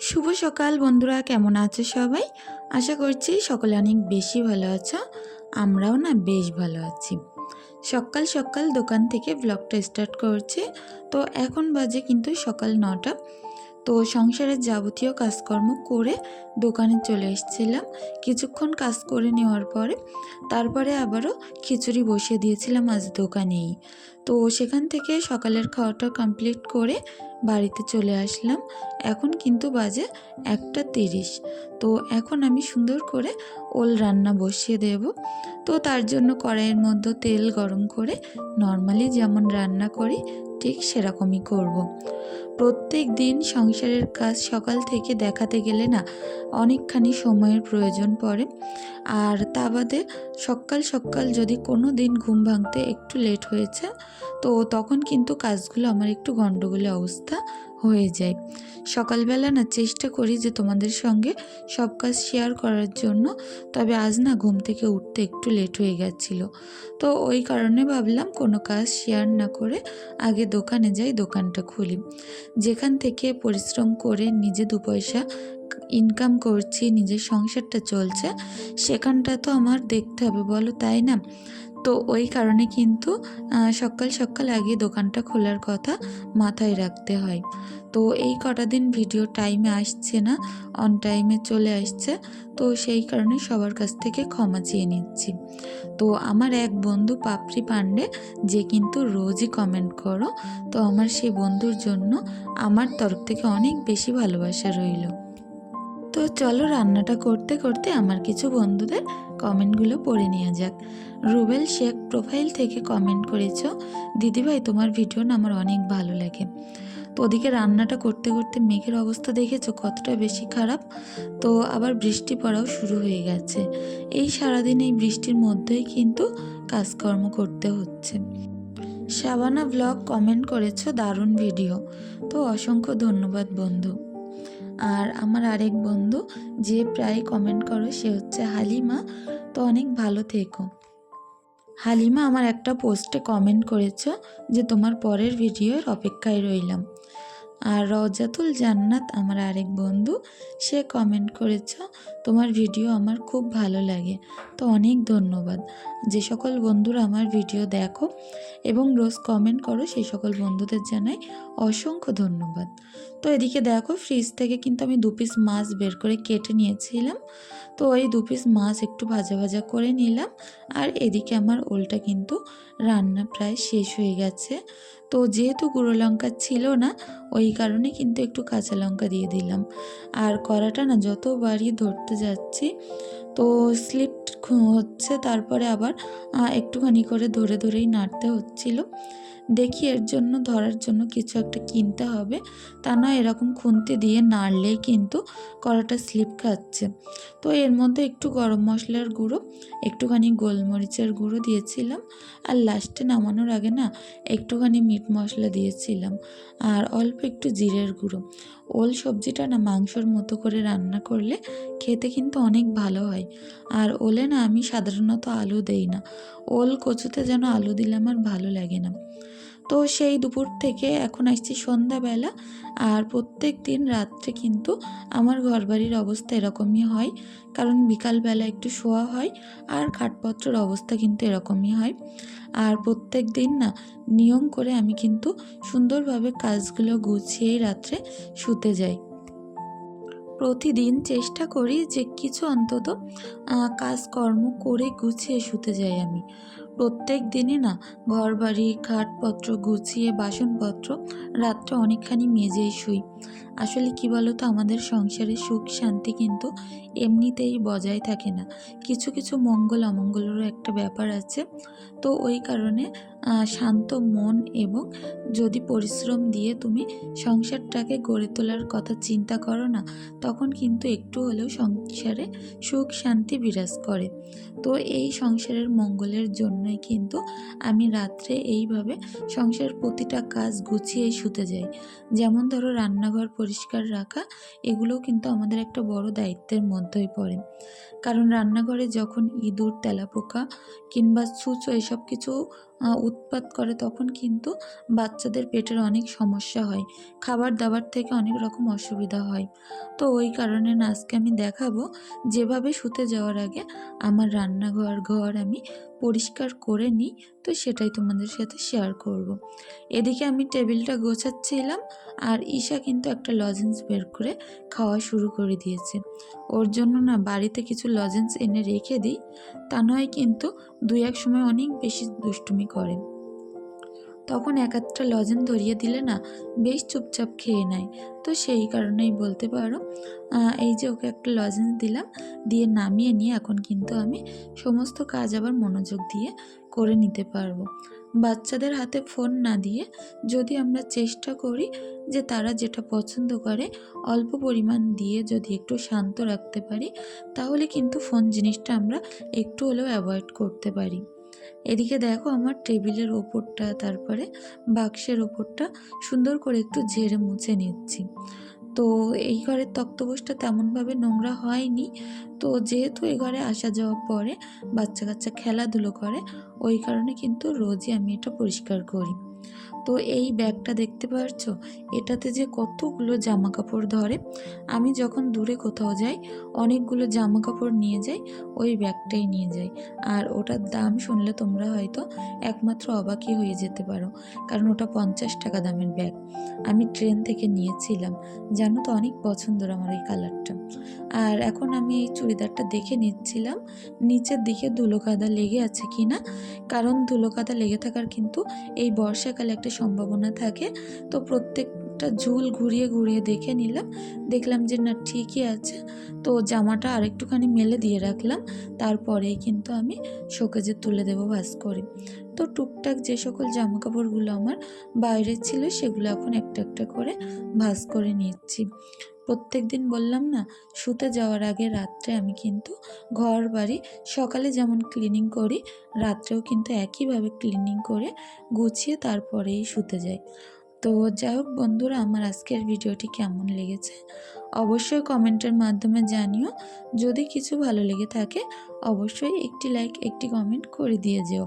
শুভ সকাল বন্ধুরা, কেমন আছো সবাই? আশা করছি সকলে অনেক বেশি ভালো আছো, আমরাও না বেশ ভালো আছি। সকাল সকাল দোকান থেকে ব্লগটা স্টার্ট করছে। তো এখন বাজে কিন্তু সকাল নটা। তো সংসারের যাবতীয় কাজকর্ম করে দোকানে চলে এসেছিলাম। কিছুক্ষণ কাজ করে নেওয়ার পরে তারপরে আবারও খিচুড়ি বসিয়ে দিয়েছিলাম আজ দোকানেই। তো সেখান থেকে সকালের খাওয়াটা কমপ্লিট করে বাড়িতে চলে আসলাম। এখন কিন্তু বাজে একটা তিরিশ। তো এখন আমি সুন্দর করে ওল রান্না বসিয়ে দেব। তো তার জন্য কড়াইয়ের মধ্যে তেল গরম করে নর্মালি যেমন রান্না করি ঠিক সেরকমই করব। প্রত্যেক দিন সংসারের কাজ সকাল থেকে দেখাতে গেলে না অনেকখানি সময়ের প্রয়োজন পড়ে আর তা বাদে সকাল সকাল যদি কোনো দিন ঘুম ভাঙতে একটু লেট হয়েছে, তো তখন কিন্তু কাজগুলো আমার একটু গণ্ডগোলে অবস্থা হয়ে যায়। সকালবেলা না চেষ্টা করি যে তোমাদের সঙ্গে সব কাজ শেয়ার করার জন্য। তবে আজ না ঘুম থেকে উঠতে একটু লেট হয়ে গেছিল। তো ওই কারণে ভাবলাম কোনো কাজ শেয়ার না করে আগে দোকানে যাই, দোকানটা খুলি। যেখান থেকে পরিশ্রম করে নিজে দু পয়সা ইনকাম করছি, নিজের সংসারটা চলছে, সেখানটা তো আমার দেখতে হবে। বলো তাই না? তো ওই কারণে কিন্তু সকাল সকাল আগে দোকানটা খোলার কথা মাথায় রাখতে হয়। তো এই কটা দিন ভিডিও টাইমে আসছে না অন টাইমে চলে আসছে, তো সেই কারণে সবার কাছ থেকে ক্ষমা চেয়ে নিচ্ছি। তো আমার এক বন্ধু পাপড়ি পাণ্ডে যে কিন্তু রোজই কমেন্ট করো, তো আমার সেই বন্ধুর জন্য আমার তরফ থেকে অনেক বেশি ভালোবাসা রইল। চলো রান্নাটা করতে করতে আমার কিছু বন্ধুদের কমেন্টগুলো পড়ে নেওয়া যাক। রুবেল শেখ প্রোফাইল থেকে কমেন্ট করেছ, দিদিভাই, তোমার ভিডিও না আমার অনেক ভালো লাগে। তো ওদিকে রান্নাটা করতে করতে মেঘের অবস্থা দেখেছ কতটা বেশি খারাপ? তো আবার বৃষ্টি পড়াও শুরু হয়ে গেছে। এই সারাদিন এই বৃষ্টির মধ্যেই কিন্তু কাজকর্ম করতে হচ্ছে। শাবানা ব্লগ কমেন্ট করেছ, দারুণ ভিডিও তো অসংখ্য ধন্যবাদ বন্ধু। আর আমার আরেক বন্ধু যে প্রায় কমেন্ট করো, সে হচ্ছে হালিমা। তো অনেক ভালো থেকো। হালিমা আমার একটা পোস্টে কমেন্ট করেছ যে তোমার পরের ভিডিওর অপেক্ষায় রইলাম। আর রজাতুল জান্নাত আমার আরেক বন্ধু, সে কমেন্ট করেছ, তোমার ভিডিও আমার খুব ভালো লাগে। তো অনেক ধন্যবাদ। যে সকল বন্ধুরা আমার ভিডিও দেখো এবং রোজ কমেন্ট করো, সেই সকল বন্ধুদের জানাই অসংখ্য ধন্যবাদ। তো এদিকে দেখো ফ্রিজ থেকে কিন্তু আমি দু পিস মাছ বের করে কেটে নিয়েছিলাম। তো ওই দু পিস মাছ একটু ভাজা ভাজা করে নিলাম। আর এদিকে আমার ওলটা কিন্তু রান্না প্রায় শেষ হয়ে গেছে। তো যেহেতু গুঁড়ো লঙ্কা ছিল না, ওই কারণে কিন্তু একটু কাঁচা লঙ্কা দিয়ে দিলাম। আর কড়াটা না যতবারই ধরতে যাচ্ছি, তো স্লিপ হচ্ছে, তারপরে আবার একটুখানি করে ধরে ধরেই নাড়তে হচ্ছিল। দেখি এর জন্য, ধরার জন্য কিছু একটা কিনতে হবে। তা না, এরকম খুন্তি দিয়ে নাড়লেই কিন্তু কড়াটা স্লিপ খাচ্ছে। তো এর মধ্যে একটু গরম মশলার গুঁড়ো, একটুখানি গোলমরিচের গুঁড়ো দিয়েছিলাম। আর লাস্টে নামানোর আগে না, একটুখানি মিট মশলা দিয়েছিলাম। আর অল্প একটু জিরের গুঁড়ো। ওল সবজিটা না, মাংসর মতো করে রান্না করলে খেতে কিন্তু অনেক ভালো হয়। আর ওলে না, আমি সাধারণত আলু দেই না। ওল কচুতে যেন আলু দিলে আমার ভালো লাগে না। তো সেই দুপুর থেকে এখন আসছি সন্ধ্যাবেলা। আর প্রত্যেক দিন রাত্রে কিন্তু আমার ঘরবাড়ির অবস্থা এরকমই হয়। কারণ বিকালবেলা একটু শোয়া হয় আর খাটপত্রের অবস্থা কিন্তু এরকমই হয়। আর প্রত্যেক দিন না নিয়ম করে আমি কিন্তু সুন্দরভাবে কাজগুলো গুছিয়েই রাত্রে শুতে যাই। প্রতিদিন চেষ্টা করি যে কিছু অন্তত কাজকর্ম করে গুছিয়ে শুতে যাই আমি। প্রত্যেক দিনই না ঘরবাড়ি খাটপত্র গুছিয়ে বাসনপত্র রাত্রে অনেকখানি মেজেই শুই। আসলে কি বলতো, আমাদের সংসারে সুখ, শান্তি কিন্তু এমনিতেই বজায় থাকে না। কিছু কিছু মঙ্গল, অমঙ্গলেরও একটা ব্যাপার আছে। তো ওই কারণে শান্ত মন এবং যদি পরিশ্রম দিয়ে তুমি সংসারটাকে গড়ে তোলার কথা চিন্তা করো না, তখন কিন্তু একটু হলেও সংসারে সুখ, শান্তি বিরাজ করে। তো এই সংসারের মঙ্গলের জন্যই কিন্তু আমি রাত্রে এইভাবে সংসারের প্রতিটা কাজ গুছিয়ে শুতে যাই। যেমন ধরো রান্নাঘর পরিষ্কার রাখা, এগুলোও কিন্তু আমাদের একটা বড় দায়িত্বের মধ্যেই পড়ে। কারণ রান্নাঘরে যখন ইঁদুর, তেলাপোকা কিংবা সুচ এসব কিছু উৎপাত করে, তখন কিন্তু বাচ্চাদের পেটের অনেক সমস্যা হয়। খাবার দাবার থেকে অনেক রকম অসুবিধা হয়। তো ওই কারণে না, আজকে আমি দেখাবো যেভাবে শুতে যাওয়ার আগে আমার রান্নাঘর, ঘর আমি পরিষ্কার করে নিই, তো সেটাই তোমাদের সাথে শেয়ার করব। এদিকে আমি টেবিলটা গোছাচ্ছিলাম, আর ঈশা কিন্তু একটা লজেন্স বের করে খাওয়া শুরু করে দিয়েছে। ওর জন্য না, বাড়িতে কিছু লজেন্স এনে রেখে দিই। তা নয় কিন্তু দুই এক সময় অনেক বেশি দুষ্টুমি করে। তখন এক একটা লজেন ধরিয়ে দিলে না, বেশ চুপচাপ খেয়ে নেয়। তো সেই কারণেই বলতে পারো এই যে ওকে একটা লজেন্স দিলাম, দিয়ে নামিয়ে নিয়ে এখন কিন্তু আমি সমস্ত কাজ আবার মনোযোগ দিয়ে করে নিতে পারব। বাচ্চাদের হাতে ফোন না দিয়ে যদি আমরা চেষ্টা করি যে তারা যেটা পছন্দ করে, অল্প পরিমাণ দিয়ে যদি একটু শান্ত রাখতে পারি, তাহলে কিন্তু ফোন জিনিসটা আমরা একটু হলেও অ্যাভয়েড করতে পারি। এদিকে দেখো আমার টেবিলের ওপরটা, তারপরে বাক্সের ওপরটা সুন্দর করে একটু ঝেড়ে মুছে নিচ্ছি। তো এই ঘরের তক্তপোষটা তেমনভাবে নোংরা হয়নি। তো যেহেতু এই ঘরে আসা যাওয়া পরে বাচ্চা কাচ্চা খেলাধুলো করে, ওই কারণে কিন্তু রোজই আমি এটা পরিষ্কার করি। তো এই ব্যাগটা দেখতে পাচ্ছ এটাতে যে কতগুলো জামা কাপড় ধরে। আমি যখন দূরে কোথাও যাই, অনেকগুলো জামা কাপড় নিয়ে যাই, ওই ব্যাগটাই নিয়ে যাই। আর ওটার দাম শুনলে তোমরা হয়তো একমাত্র অবাকই হয়ে যেতে পারো, কারণ ওটা পঞ্চাশ টাকা দামের ব্যাগ। আমি ট্রেন থেকে নিয়েছিলাম, জানো তো অনেক পছন্দের আমার এই কালারটা। আর এখন আমি এই চুড়িদারটা দেখে নিচ্ছিলাম, নিচের দিকে ধুলো কাদা লেগে আছে কি না কারণ ধুলো কাদা লেগে থাকার কিন্তু এই বর্ষাকালে একটা সম্ভাবনা থাকে, তো প্রত্যেকটা ঝুল ঘুরিয়ে ঘুরিয়ে দেখে নিলাম। দেখলাম যে না, ঠিকই আছে। তো জামাটা আর একটুখানি মেলে দিয়ে রাখলাম। তারপরেই কিন্তু আমি শোকেজে তুলে দেবো ভাস করে। তো টুকটাক যে সকল জামা কাপড়গুলো আমার বাইরে ছিল, সেগুলো এখন একটা একটা করে ভাস করে নিচ্ছি। প্রত্যেক দিন বললাম না, শুতে যাওয়ার আগে রাত্রে আমি কিন্তু ঘর বাড়ি সকালে যেমন ক্লিনিং করি, রাত্রেও কিন্তু একইভাবে ক্লিনিং করে গুছিয়ে তারপরেই শুতে যাই। তো যাই হোক বন্ধুরা, আমার আজকের ভিডিওটি কেমন লেগেছে অবশ্যই কমেন্টের মাধ্যমে জানিও। যদি কিছু ভালো লেগে থাকে, অবশ্যই একটি লাইক একটি কমেন্ট করে দিয়ে যেও।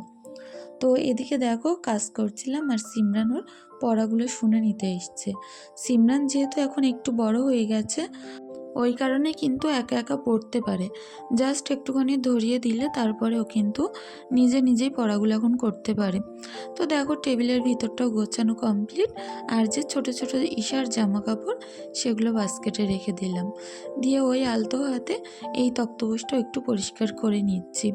তো এদিকে দেখো, কাজ করছিলাম আর সিমরান ওর পড়াগুলো শুনে নিতে এসছে। সিমরান যেহেতু এখন একটু বড় হয়ে গেছে, ওই কারণে কিন্তু একা একা পড়তে পারে। জাস্ট একটুখানি ধরিয়ে দিলে তারপরে ও কিন্তু নিজে নিজেই পড়াগুলো এখন করতে পারে। তো দেখো টেবিলের ভিতরটাও গোছানো কমপ্লিট, আর যে ছোট ছোট ইশার জামা কাপড় সেগুলো বাস্কেটে রেখে দিলাম। দিয়ে ওই আলতো হাতে এই তক্তপোষটা একটু পরিষ্কার করে নিচ্ছি।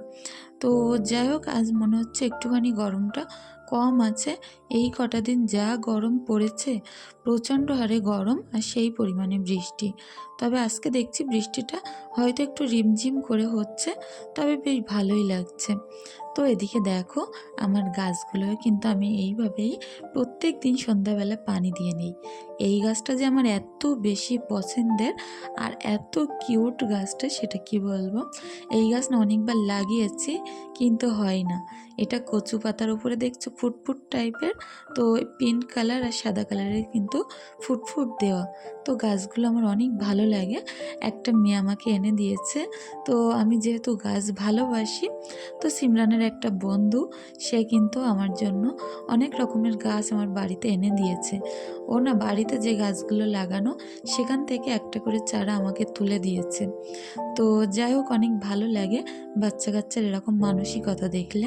তো যাই হোক, আজ মনে হচ্ছে একটুখানি গরমটা কম আছে, এই কটা দিন যা গরম পড়েছে, প্রচণ্ড হারে গরম আর সেই পরিমাণে বৃষ্টি। তবে আজকে দেখছি বৃষ্টিটা হয়তো একটু রিমঝিম করে হচ্ছে, তবে বেশ ভালোই লাগছে। তো এদিকে দেখো, আমার গাছগুলো কিন্তু আমি এইভাবেই প্রত্যেক দিন সন্ধ্যাবেলা পানি দিয়ে নিই। এই গাছটা যে আমার এত বেশি পছন্দের আর এত কিউট গাছটা সেটা কি বলব? এই গাছ না অনেকবার লাগিয়েছি, কিন্তু হয় না। এটা কচু পাতার উপরে দেখছ ফুটফুট টাইপের, তো পিঙ্ক কালার আর সাদা কালারের কিন্তু ফুটফুট দেওয়া। তো গাছগুলো আমার অনেক ভালো লাগে। একটা মেয়ে আমাকে এনে দিয়েছে। তো আমি যেহেতু গাছ ভালোবাসি, তো সিমরানের একটা বন্ধু, সে কিন্তু আমার জন্য অনেক রকমের গাছ আমার বাড়িতে এনে দিয়েছে। ও না বাড়িতে যে গাছগুলো লাগানো, সেখান থেকে একটা করে চারা আমাকে তুলে দিয়েছে। তো যাই হোক, অনেক ভালো লাগে বাচ্চা কাচ্চার এরকম মানসিকতা দেখলে।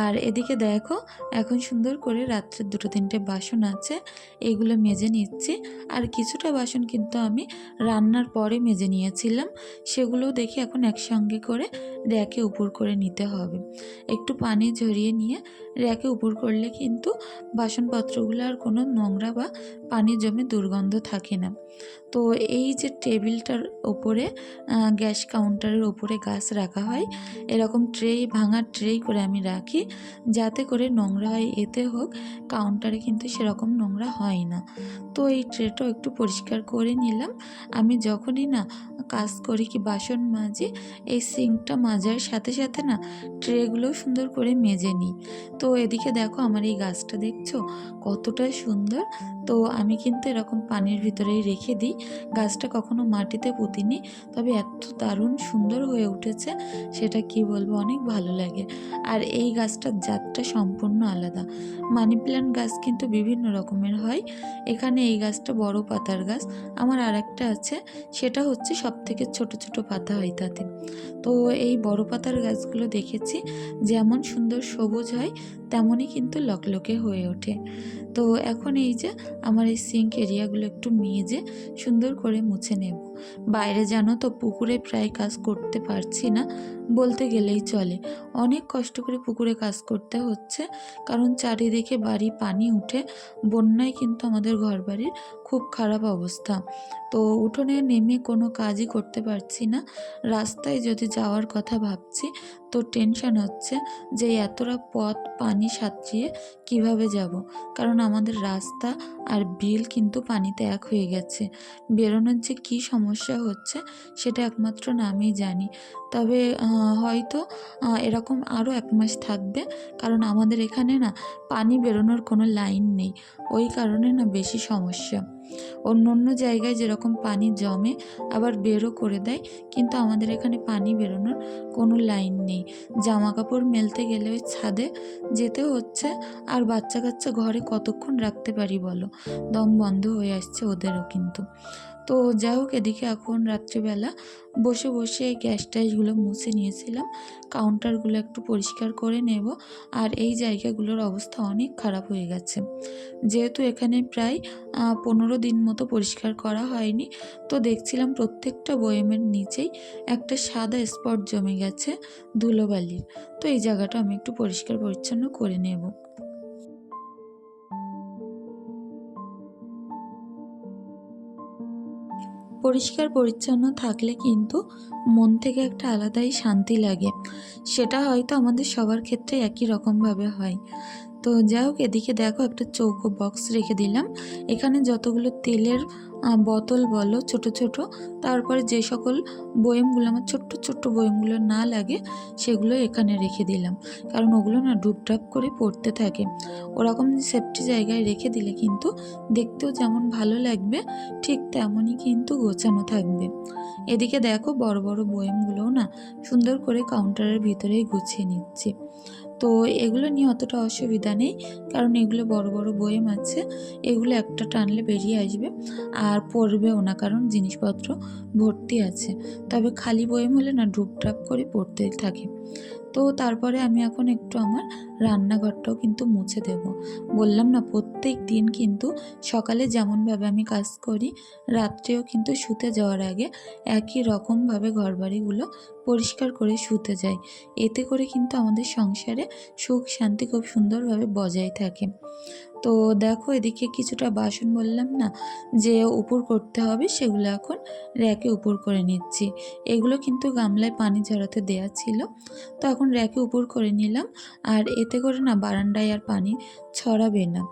আর এদিকে দেখো, এখন সুন্দর করে রাত্রের দুটো তিনটে বাসন আছে, এগুলো মেজে নিচ্ছি। আর কিছুটা বাসন কিন্তু আমি রান্নার পরে মেজে নিয়েছিলাম। সেগুলো দেখি এখন একসঙ্গে করে র্যাকে উপর করে নিতে হবে। একটু পানি ঝরিয়ে নিয়ে র্যাকে উপর করলে কিন্তু বাসনপত্রগুলো আর কোনো নোংরা বা পানি জমে দুর্গন্ধ থাকে না। তো এই যে টেবিলটার ওপরে গ্যাস কাউন্টারের ওপরে গাছ রাখা হয়, এরকম ট্রে, ভাঙা ট্রে করে আমি রাখি। যাতে করে নোংরা হয়, এতে হোক কাউন্টারে কিন্তু সেরকম নোংরা হয় না। তো এই ট্রেটাও একটু পরিষ্কার করে নিলাম। আমি যখনই না কাজ করি কি বাসন মাজি, এই সিঙ্কটা মাজার সাথে সাথে না ট্রেগুলোও সুন্দর করে মেজে নিই। তো এদিকে দেখো আমার এই গাছটা দেখছ? কতটা সুন্দর। তো আমি কিন্তু এরকম পানির ভিতরেই রেখে দিই। গাছটা কখনো মাটিতে পুঁতিনি, তবে এত দারুণ সুন্দর হয়ে উঠেছে, সেটা কি বলব, অনেক ভালো লাগে। আর এই গাছটার জাতটা সম্পূর্ণ আলাদা। মানি প্ল্যান্ট গাছ কিন্তু বিভিন্ন রকমের হয়। এখানে এই গাছটা বড় পাতার গাছ, আমার আর একটা আছে সেটা হচ্ছে সব থেকে ছোট ছোট পাতা হয় তাতে। তো এই বড় পাতার গাছগুলো দেখেছি, যেমন সুন্দর সবুজ হয়, তেমনই কিন্তু লকলকে হয়ে ওঠে। তো এখন এই যে, আমার এই সিঙ্ক এরিয়াগুলো একটু মেজে সুন্দর করে মুছে নেব। বাইরে জানো তো পুকুরে প্রায় কাজ করতে পারছি না, বলতে গেলেই চলে। অনেক কষ্ট করে পুকুরে কাজ করতে হচ্ছে, কারণ চারিদিকে বাড়ি পানি উঠে, বন্যায় কিন্তু আমাদের ঘর বাড়ির খুব খারাপ অবস্থা। তো উঠোনে নেমে কোনো কাজই করতে পারছি না। রাস্তায় যদি যাওয়ার কথা ভাবছি, তো টেনশন হচ্ছে যে এতটা পথ পানি সাঁতরিয়ে কীভাবে যাব? কারণ আমাদের রাস্তা আর বিল কিন্তু পানিতে এক হয়ে গেছে। বেরোনোর যে কী সমস্যা হচ্ছে, সেটা একমাত্র নামই জানি। তবে হয়তো এরকম আরও এক মাস থাকবে, কারণ আমাদের এখানে না, পানি বেরোনোর কোনো লাইন নেই, ওই কারণে না বেশি সমস্যা। অন্য অন্য জায়গায় যেরকম পানি জমে, আবার বেরও করে দেয়, কিন্তু আমাদের এখানে পানি বেরোনোর কোনো লাইন নেই। জামা কাপড় মেলতে গেলে ওই ছাদে যেতে হচ্ছে, আর বাচ্চা কাচ্চা ঘরে কতক্ষণ রাখতে পারি বলো? দম বন্ধ হয়ে আসছে ওদেরও কিন্তু। তো যাই হোক, এদিকে এখন রাত্রিবেলা বসে বসে গ্যাস ট্যাসগুলো মুছে নিয়েছিলাম। কাউন্টারগুলো একটু পরিষ্কার করে নেব আর এই জায়গাগুলোর অবস্থা অনেক খারাপ হয়ে গেছে। যেহেতু এখানে প্রায় পনেরো দিন মতো পরিষ্কার করা হয়নি, তো দেখছিলাম প্রত্যেকটা বয়েমের নিচেই একটা সাদা স্পট জমে গেছে ধুলোবালির। তো এই জায়গাটা আমি একটু পরিষ্কার পরিচ্ছন্ন করে নেব। পরিষ্কার পরিচ্ছন্ন থাকলে কিন্তু মন থেকে একটা আলাদাই শান্তি লাগে। সেটা হয়তো আমাদের সবার ক্ষেত্রে একই রকমভাবে হয়। তো যাই হোক, এদিকে দেখো একটা চৌকো বক্স রেখে দিলাম। এখানে যতগুলো তেলের বোতল বলো, ছোট ছোট। তারপরে যে সকল বয়েমগুলো আমার ছোট্ট ছোট্ট বয়েমগুলো না লাগে, সেগুলো এখানে রেখে দিলাম। কারণ ওগুলো না ডুবডাব করে পড়তে থাকে। ওরকম সেফটি জায়গায় রেখে দিলে কিন্তু দেখতেও যেমন ভালো লাগবে, ঠিক তেমনই কিন্তু গোছানো থাকবে। এদিকে দেখো বড় বড় বয়েমগুলোও না সুন্দর করে কাউন্টারের ভিতরেই গুছিয়ে নিচ্ছি। তো এগুলো নিয়ে অতটা অসুবিধা নেই, কারণ এগুলো বড় বড় বয়েম আছে, এগুলো একটা টানলে বেরিয়ে আসবে আর পড়বেও না, কারণ জিনিসপত্র ভর্তি আছে। তবে খালি বয়েম হলে না ডুবডাব করে পড়তে থাকে। তো তারপরে আমি এখন একটু আমার রান্নাঘরটাও কিন্তু মুছে দেব। বললাম না, প্রত্যেক দিন কিন্তু সকালে যেমনভাবে আমি কাজ করি, রাত্রেও কিন্তু শুতে যাওয়ার আগে একই রকমভাবে ঘরবাড়িগুলো পরিষ্কার করে শুতে যাই এতে করে কিন্তু আমাদের সংসারে সুখ শান্তি খুব সুন্দরভাবে বজায় থাকে। তো দেখো এদিকে কিছুটা বাসন বললাম না, যে উপর করতে হবে সেগুলো এখন র্যাকে উপর করে নিচ্ছি। এগুলো কিন্তু গামলায় পানি ঝরাতে দেয়া ছিল, তো এখন র্যাকে উপর করে নিলাম। আর এতে করে না বারান্দায় আর পানি ছড়াবে না।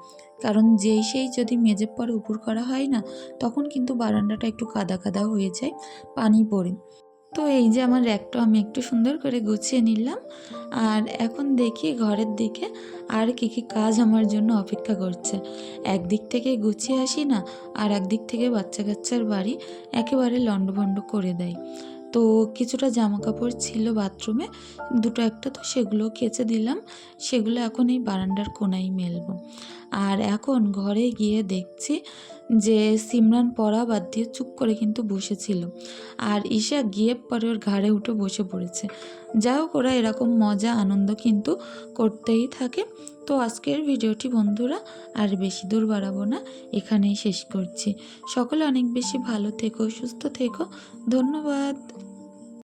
কারণ যেই সেই যদি মেজের পরে উপর করা হয় না, তখন কিন্তু বারান্দাটা একটু কাদা কাদা হয়ে যায়, পানি পড়ে। তো এই যে আমার র্যাকটা আমি একটু সুন্দর করে গুছিয়ে নিলাম। আর এখন দেখি ঘরের দিকে আর কী কী কাজ আমার জন্য অপেক্ষা করছে। একদিক থেকে গুছিয়ে আসি না, আর একদিক থেকে বাচ্চা কাচ্চার বাড়ি একেবারে লন্ডভন্ড করে দেয়। তো কিছুটা জামা কাপড় ছিল বাথরুমে, দুটো একটা তো সেগুলো কেচে দিলাম, সেগুলো এখন এই বারান্দার কোনায় মেলবো। আর এখন ঘরে গিয়ে দেখছি যে সিমরান পড়া বাদ দিয়ে চুপ করে কিন্তু বসেছিল। আর ঈশা গিয়ে পরে ওর ঘাড়ে উঠে বসে পড়েছে। যা হোক, ওরা এরকম মজা, আনন্দ কিন্তু করতেই থাকে। তো আজকের ভিডিওটি বন্ধুরা আর বেশি দূর বাড়াবো না, এখানেই শেষ করছি। সকলে অনেক বেশি ভালো থেকো, সুস্থ থেকো। ধন্যবাদ।